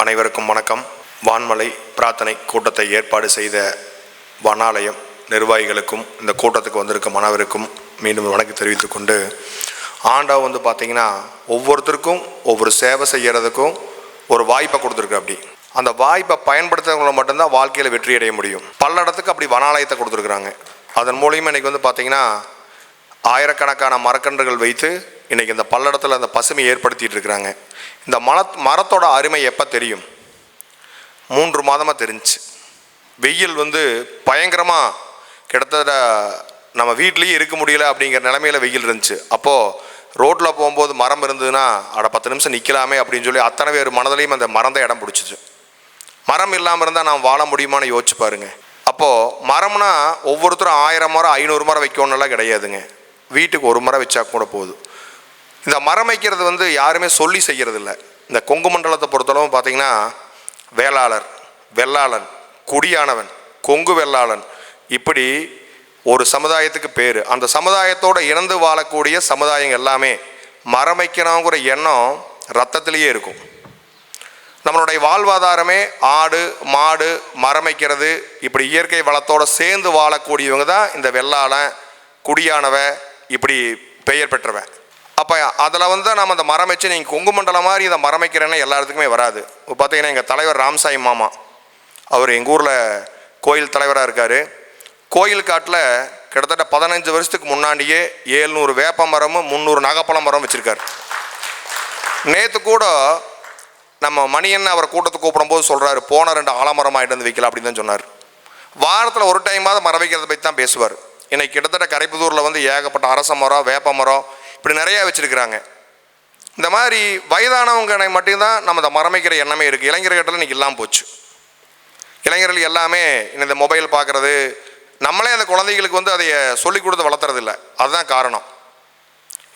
அனைவருக்கும் வணக்கம். வான்மலை பிரார்த்தனை கூட்டத்தை ஏற்பாடு செய்த வனாலயம் நிர்வாகிகளுக்கும் இந்த கூட்டத்துக்கு வந்திருக்கும் மனவருக்கும் மீண்டும் வணக்கம் தெரிவித்துக் கொண்டு ஆண்டா வந்து பார்த்தீங்கன்னா ஒவ்வொருத்தருக்கும் ஒவ்வொரு சேவை செய்கிறதுக்கும் ஒரு வாய்ப்பை கொடுத்துருக்கு அப்படி. அந்த வாய்ப்பை பயன்படுத்துறவங்கள மட்டும்தான் வாழ்க்கையில் வெற்றி அடைய முடியும். பல்லடத்துக்கு அப்படி வனாலயத்தை கொடுத்துருக்குறாங்க. அதன் மூலியமாக இன்றைக்கி வந்து பார்த்தீங்கன்னா ஆயிரக்கணக்கான மரக்கன்றுகள் வைத்து இன்றைக்கி இந்த பல்லடத்தில் அந்த பசுமை ஏற்படுத்திட்டு இருக்கிறாங்க. இந்த மல மரத்தோட அருமை எப்போ தெரியும்? மூன்று மாதமாக தெரிஞ்சுச்சு வெயில் வந்து பயங்கரமாக கிட்டத்தட்ட நம்ம வீட்லேயே இருக்க முடியல அப்படிங்கிற நிலமையில வெயில் இருந்துச்சு. அப்போது ரோட்டில் போகும்போது மரம் இருந்ததுன்னா அட பத்து நிமிஷம் நிற்கலாமே அப்படின்னு சொல்லி அத்தனை பேர் மனதிலையும் அந்த மரம் தான் இடம் பிடிச்சிச்சு. மரம் இல்லாமல் இருந்தால் நான் வாழ முடியுமான்னு யோசிச்சு பாருங்க. அப்போது மரம்னா ஒவ்வொருத்தரும் ஆயிரம் மரம் ஐநூறு மரம் வைக்கணும்லாம் கிடையாதுங்க. வீட்டுக்கு ஒரு மரம் வச்சா கூட போதும். இந்த மரம் வைக்கிறது வந்து யாருமே சொல்லி செய்கிறது இல்லை இந்த கொங்கு மண்டலத்தை பொறுத்தளவு பார்த்தீங்கன்னா வேளாளர் வெள்ளாளன் குடியானவன் கொங்கு வெள்ளாளன் இப்படி ஒரு சமுதாயத்துக்கு பேர். அந்த சமுதாயத்தோட இணைந்து வாழக்கூடிய சமுதாயம் எல்லாமே மரம் வைக்கணுங்கிற எண்ணம் ரத்தத்திலேயே இருக்கும். நம்மளுடைய வாழ்வாதாரமே ஆடு மாடு மரம் வைக்கிறது இப்படி இயற்கை வளத்தோடு சேர்ந்து வாழக்கூடியவங்க தான் இந்த வெள்ளாளன் குடியானவ இப்படி பெயர் பெற்றவன். அப்போ அதில் வந்து நம்ம அந்த மரம் வச்சு நீங்கள் கொங்கு மண்டலம் மாதிரி இதை மரம் வைக்கிறேன்னா எல்லா இடத்துக்குமே வராது. இப்போ பார்த்தீங்கன்னா எங்கள் தலைவர் ராம்சாய் மாமா அவர் எங்கள் ஊரில் கோயில் தலைவராக இருக்கார். கோயில் காட்டில் கிட்டத்தட்ட பதினஞ்சு வருஷத்துக்கு முன்னாடியே ஏழ்நூறு வேப்ப மரமும் முந்நூறு நாகப்பழம் மரம் வச்சுருக்கார். நேற்று கூட நம்ம மணியன் அவர் கூட்டத்தை கூப்பிடும்போது சொல்கிறாரு போன ரெண்டு ஆலமரம் ஆகிட்டு வந்து வைக்கலாம் அப்படின்னு தான் சொன்னார். வாரத்தில் ஒரு டைமாவது மரம் வைக்கிறத பற்றி தான் பேசுவார். இன்னைக்கு கிட்டத்தட்ட கரைப்புதூரில் வந்து ஏகப்பட்ட அரச மரம் வேப்ப மரம் இப்படி நிறையா வச்சுருக்கிறாங்க. இந்த மாதிரி வயதானவங்க மட்டும்தான் நம்ம இந்த மரம் வைக்கிற எண்ணமே இருக்குது இளைஞர்கிட்ட இன்னைக்கு இல்லாமல் போச்சு. இளைஞர்கள் எல்லாமே இந்த மொபைல் பார்க்குறது நம்மளே அந்த குழந்தைகளுக்கு வந்து அதை சொல்லிக் கொடுத்து வளர்த்துறதில்ல. அதுதான் காரணம்.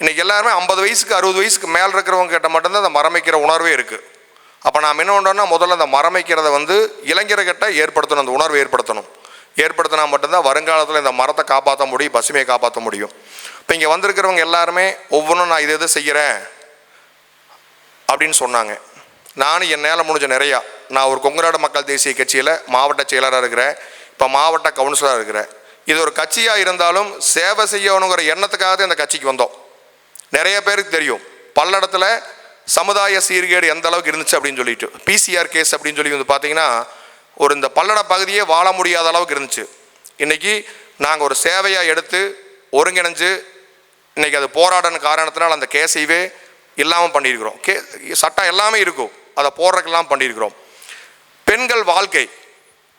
இன்றைக்கி எல்லாருமே ஐம்பது வயசுக்கு அறுபது வயசுக்கு மேலே இருக்கிறவங்க கிட்ட மட்டும்தான் அந்த மரம் வைக்கிற உணர்வே இருக்குது அப்போ நாம் என்ன பண்ணுறோம்னா முதல்ல அந்த மரமைக்கிறத வந்து இளைஞர்கிட்ட ஏற்படுத்தணும். அந்த உணர்வு ஏற்படுத்தணும். ஏற்படுத்தினா மட்டும்தான் வருங்காலத்தில் இந்த மரத்தை காப்பாற்ற முடியும் பசுமையை காப்பாற்ற முடியும். இப்போ இங்கே வந்திருக்கிறவங்க எல்லாருமே ஒவ்வொன்றும் நான் இது எது செய்கிறேன் அப்படின்னு சொன்னாங்க. நானும் என்னால் முடிஞ்ச நிறையா. நான் ஒரு கொங்குநாடு மக்கள் தேசிய கட்சியில் மாவட்ட செயலராக இருக்கிறேன். இப்போ மாவட்ட கவுன்சிலராக இருக்கிறேன். இது ஒரு கட்சியாக இருந்தாலும் சேவை செய்யணுங்கிற எண்ணத்துக்காக தான் இந்த கட்சிக்கு வந்தோம். நிறைய பேருக்கு தெரியும். பல்லடத்தில் சமுதாய சீர்கேடு எந்த அளவுக்கு இருந்துச்சு அப்படின்னு சொல்லிட்டு. பிசிஆர் கேஸ் அப்படின்னு சொல்லி வந்து பார்த்தீங்கன்னா ஒரு இந்த பல்லட பகுதியே வாழ முடியாத அளவுக்கு இருந்துச்சு. இன்றைக்கி நாங்கள் ஒரு சேவையாக எடுத்து ஒருங்கிணைஞ்சு இன்றைக்கி அது போராடின காரணத்தினால் அந்த கேஸைவே இல்லாமல் பண்ணியிருக்கிறோம். கே சட்டம் எல்லாமே இருக்கும். அதை போடுறதுக்கெல்லாம் பண்ணியிருக்கிறோம். பெண்கள் வாழ்க்கை.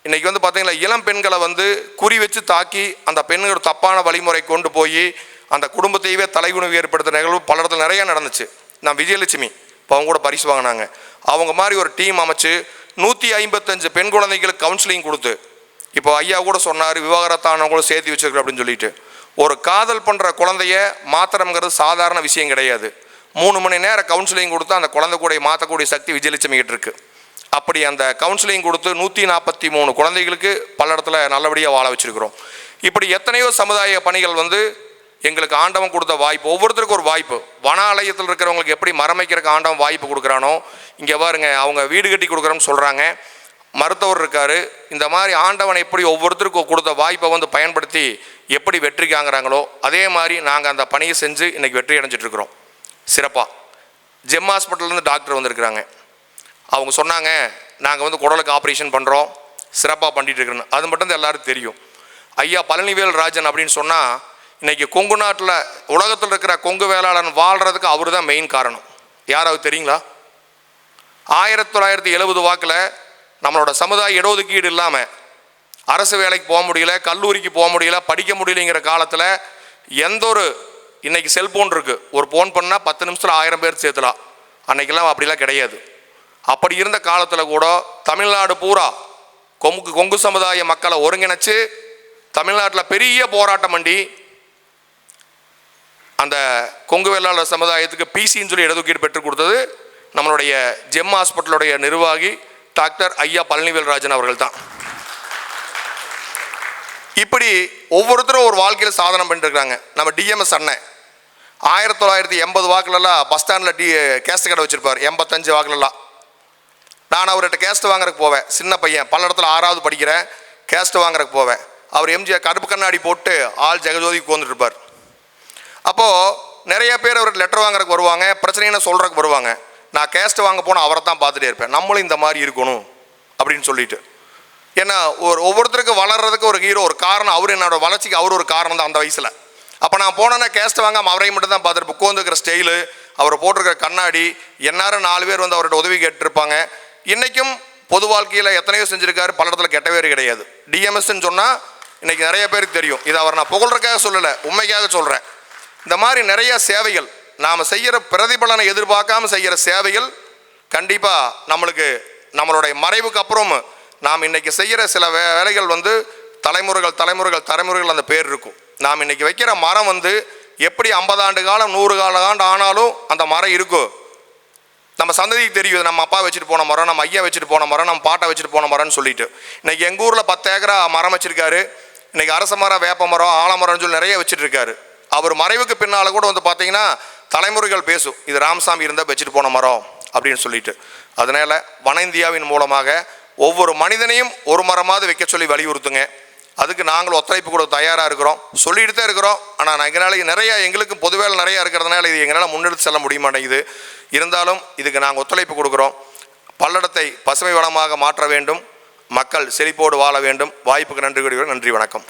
இன்றைக்கி வந்து பார்த்திங்கன்னா இளம் பெண்களை வந்து குறி வச்சு தாக்கி அந்த பெண்கள் தப்பான வழிமுறை கொண்டு போய் அந்த குடும்பத்தையவே தலைகுணிவு ஏற்படுத்த நிகழ்வு பல இடத்துல நிறையா நடந்துச்சு. நான் விஜயலட்சுமி இப்போ அவங்க கூட பரிசு வாங்கினாங்க. அவங்க மாதிரி ஒரு டீம் அமைச்சு நூற்றி ஐம்பத்தஞ்சு பெண் குழந்தைகளுக்கு கவுன்சிலிங் கொடுத்து இப்போ ஐயா கூட சொன்னார் விவாகரத்தானவங்களும் சேர்த்து வச்சிருக்க அப்படின்னு சொல்லிட்டு. ஒரு காதல் பண்ணுற குழந்தைய மாத்திரம்ங்கிறது சாதாரண விஷயம் கிடையாது. மூணு மணி நேரம் கவுன்சிலிங் கொடுத்து அந்த குழந்தை கூட மாற்றக்கூடிய சக்தி விஜயலட்சுமிகிட்டு இருக்குது இருக்கு. அப்படி அந்த கவுன்சிலிங் கொடுத்து நூற்றி நாற்பத்தி மூணு குழந்தைகளுக்கு பல இடத்துல நல்லபடியாக வாழ வச்சுருக்கிறோம். இப்படி எத்தனையோ சமுதாய பணிகள் வந்து எங்களுக்கு ஆண்டவன் கொடுத்த வாய்ப்பு ஒவ்வொருத்தருக்கும் ஒரு வாய்ப்பு. வனாலயத்தில் இருக்கிறவங்களுக்கு எப்படி மரம் ஆண்டவன் வாய்ப்பு கொடுக்குறானோ இங்கே பாருங்க அவங்க வீடு கட்டி கொடுக்குறோம்னு சொல்கிறாங்க மருத்துவர் இருக்கார். இந்த மாதிரி ஆண்டவன் எப்படி ஒவ்வொருத்தருக்கும் கொடுத்த வாய்ப்பை வந்து பயன்படுத்தி எப்படி வெற்றி காங்குறாங்களோ அதே மாதிரி நாங்கள் அந்த பணியை செஞ்சு இன்றைக்கி வெற்றி அடைஞ்சிட்ருக்குறோம் சிறப்பாக ஜெம் ஹாஸ்பிட்டல்லேருந்து டாக்டர் வந்திருக்கிறாங்க. அவங்க சொன்னாங்க நாங்கள் வந்து குடலுக்கு ஆப்ரேஷன் பண்ணுறோம் சிறப்பாக பண்ணிட்டு அது மட்டும் தான் எல்லாருக்கும் தெரியும். ஐயா பழனிவேல் ராஜன் அப்படின்னு சொன்னால் இன்னைக்கு கொங்கு நாட்டில் உலகத்தில் இருக்கிற கொங்கு வேளாளன் வாழ்கிறதுக்கு அவர் தான் மெயின் காரணம். யாராவது தெரியுங்களா? ஆயிரத்தி தொள்ளாயிரத்தி எழுபது வாக்கில் நம்மளோட சமுதாய இடஒதுக்கீடு இல்லாமல் அரசு வேலைக்கு போக முடியல கல்லூரிக்கு போக முடியல படிக்க முடியலைங்கிற காலத்தில் எந்த ஒரு இன்றைக்கி செல்ஃபோன் இருக்குது ஒரு ஃபோன் பண்ணால் பத்து நிமிஷத்தில் ஆயிரம் பேர் சேர்த்துலாம். அன்றைக்கெல்லாம் அப்படிலாம் கிடையாது. அப்படி இருந்த காலத்தில் கூட தமிழ்நாடு பூரா கொங்கு கொங்கு சமுதாய மக்களை ஒருங்கிணைச்சு தமிழ்நாட்டில் பெரிய போராட்டம் பண்ணி அந்த கொங்கு வேளாளர் சமுதாயத்துக்கு பிசின்னு சொல்லி இடஒதுக்கீடு பெற்றுக் கொடுத்தது. நம்மளுடைய ஜெம் ஹாஸ்பிட்டலுடைய நிர்வாகி டாக்டர் ஐயா பழனிவேல் ராஜன் அவர்கள் தான் இப்படி ஒவ்வொருத்தரும் ஒரு வாழ்க்கையில் சாதனை பண்ணிட்டு இருக்காங்க நம்ம டிஎம்எஸ் அண்ணன். ஆயிரத்தி தொள்ளாயிரத்தி எண்பது வாக்குலலாம் பஸ் ஸ்டாண்டில் டி கேஸ்ட் கடை வச்சுருப்பார். எண்பத்தஞ்சு வாக்குலலாம். நான் அவர்கிட்ட கேஸ்ட் வாங்குறதுக்கு போவேன். சின்ன பையன். பல்லடத்தில் ஆறாவது படிக்கிறேன். கேஸ்ட் வாங்குறதுக்கு போவேன். அவர் எம்ஜிஆர் கருப்பு கண்ணாடி போட்டு ஆள் ஜெகஜோதி உட்காந்துட்டு இருப்பார். அப்போது நிறைய பேர் அவர் லெட்டர் வாங்குறதுக்கு வருவாங்க. பிரச்சனைன்னு சொல்கிறதுக்கு வருவாங்க. நான் கேஸ்ட் வாங்க போனால் அவரை தான் பார்த்துட்டே இருப்பேன். நம்மளும் இந்த மாதிரி இருக்கணும் அப்படின்னு சொல்லிட்டு. ஏன்னா ஒரு ஒவ்வொருத்தருக்கு வளர்றதுக்கு ஒரு ஹீரோ ஒரு காரணம் அவர் என்னோட வளர்ச்சிக்கு அவர் ஒரு காரணம் தான் அந்த வயசில். அப்போ நான் போனேன்னா கேஸ்ட் வாங்காம அவரை மட்டும் தான் பார்த்துருப்பேன் உட்காந்துருக்கிற ஸ்டைலு அவர் போட்டிருக்கிற கண்ணாடி எந்நேரம் நாலு பேர் வந்து அவர்கிட்ட உதவி கேட்டிருப்பாங்க. இன்றைக்கும் பொது வாழ்க்கையில் எத்தனையோ செஞ்சுருக்காரு பல இடத்துல கெட்ட பேர் கிடையாது. டிஎம்எஸ்ன்னு சொன்னால் இன்றைக்கி நிறைய பேருக்கு தெரியும். இது அவர் நான் புகழ்றக்காக சொல்லலை உண்மைக்காக சொல்கிறேன் இந்த மாதிரி நிறைய சேவைகள் நாம் செய்கிற பிரதிபலனை எதிர்பார்க்காம செய்கிற சேவைகள் கண்டிப்பாக நம்மளுக்கு நம்மளுடைய மறைவுக்கு அப்புறம் நாம் இன்னைக்கு செய்கிற சில வே வேலைகள் வந்து தலைமுறைகள் தலைமுறைகள் தலைமுறைகள் அந்த பேர் இருக்கும். நாம் இன்னைக்கு வைக்கிற மரம் வந்து எப்படி ஐம்பது ஆண்டு காலம் நூறு கால ஆண்டு ஆனாலும் அந்த மரம் இருக்கும் நம்ம சந்ததிக்கு தெரியும் நம்ம அப்பா வச்சுட்டு போன மரம் நம்ம ஐயா வச்சுட்டு போன மரம் நம்ம பாட்டை வச்சுட்டு போன மரம்னு சொல்லிட்டு. இன்னைக்கு எங்கள் ஊரில் பத்து ஏக்கரா மரம் வச்சிருக்காரு. இன்னைக்கு அரச மரம் வேப்ப மரம் ஆலமரம்னு சொல்லி நிறைய வச்சுட்டு இருக்காரு. அவர் மறைவுக்கு பின்னால் கூட வந்து பார்த்தீங்கன்னா தலைமுறைகள் பேசும் இது ராமசாமி இருந்தால் வச்சுட்டு போன மரம் அப்படின்னு சொல்லிட்டு. அதனால வன இந்தியாவின் மூலமாக ஒவ்வொரு மனிதனையும் ஒரு மரமாவது வைக்க சொல்லி வலியுறுத்துங்க. அதுக்கு நாங்கள் ஒத்துழைப்பு கூட தயாராக இருக்கிறோம். சொல்லிட்டு தான் இருக்கிறோம். ஆனால் எங்களால் நிறைய எங்களுக்கு பொதுவேலை நிறையா இருக்கிறதுனால இது எங்களால் முன்னெடுத்து செல்ல முடிய மாட்டேங்குது. இருந்தாலும் இதுக்கு நாங்கள் ஒத்துழைப்பு கொடுக்குறோம். பல்லடத்தை பசுமை வளமாக மாற்ற வேண்டும். மக்கள் செழிப்போடு வாழ வேண்டும். வாய்ப்புக்கு நன்றி கூறுகிறோம் நன்றி வணக்கம்.